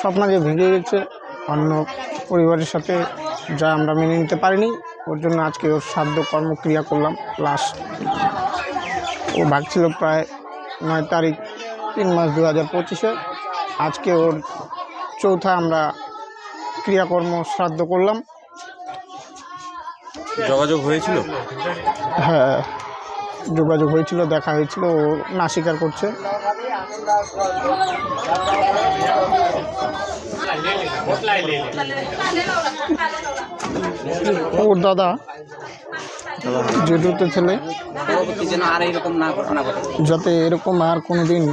স্বপ্ন যে ভেঙে গেছে অন্য পরিবারের সাথে যা আমরা মেনে নিতে পারিনি ওর জন্য আজকে ওর সাধ্য কর্মক্রিয়া করলাম। লাস্ট ও ভাগছিল প্রায় নয় তারিখ তিন মাস দু হাজার পঁচিশে। আজকে ওর চৌথা আমরা ক্রিয়াকর্ম শ্রাদ্ধ করলাম। যোগাযোগ হয়েছিল? হ্যাঁ। যোগাযোগ হয়েছিল দেখা হয়েছিল ও না স্বীকার করছে। ওর দাদা জেঠুতে ছেলে। যাতে এরকম আর কোনো দিন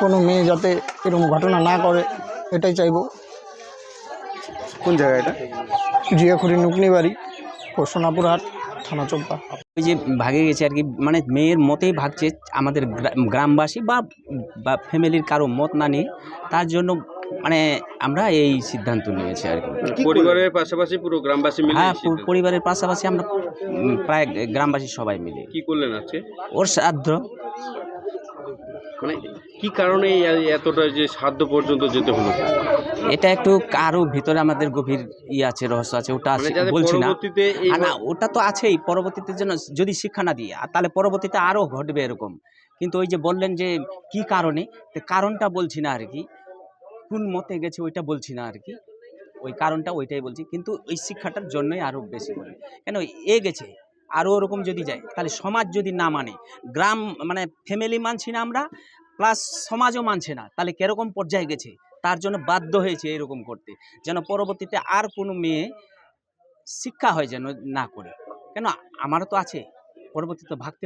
কোনো মেয়ে যাতে এরকম ঘটনা না করে এটাই চাইব। কোন জায়গা এটা? জিয়াখুরি নুকনি বাড়ি সোনাপুর হাট থানা চোপা ওই যে ভাগে গেছে আর কি মানে মেয়ের মতেই ভাগছে আমাদের গ্রা- গ্রামবাসী বা বা ফ্যামিলির কারও মত না নিয়ে তার জন্য মানে আমরা এই সিদ্ধান্ত নিয়েছি আর কি। পরিবারের পাশাপাশি পুরো গ্রামবাসী মিলে হ্যাঁ পরিবারের পাশাপাশি আমরা প্রায় গ্রামবাসী সবাই মিলে। কি করলেন আজকে? ওর শ্রাদ্ধ। মানে কি কারণে এতটা যে সাধ্য পর্যন্ত যেতে হলো? এটা একটু কারও ভিতরে আমাদের গভীর ই আছে রহস্য আছে ওটা মানে আছে- বলছি না। না ওটা তো আছেই পরবর্তীতে যেন যদি শিক্ষা না দিয়ে তাহলে পরবর্তীতে আরও ঘটবে এরকম। কিন্তু ওই যে বললেন যে কি কারণে কারণটা বলছি না আর কি। কোন মতে গেছে ওইটা বলছি না আর কি। ওই কারণটা ওইটাই বলছি। কিন্তু ওই শিক্ষাটার জন্যই আরও বেশি করে। কেন এ গেছে? আরও ওরকম যদি যায়, তাহলে সমাজ যদি না মানে গ্রাম মানে ফ্যামিলি মানছি না আমরা প্লাস সমাজও মানছে না, তাহলে কীরকম পর্যায়ে গেছে? তার জন্য বাধ্য হয়েছে এরকম করতে, যেন পরবর্তীতে আর কোনো মেয়ে শিক্ষা হয় যেন না করে। কেন? আমারও তো আছে, পরবর্তীতে ভাগতে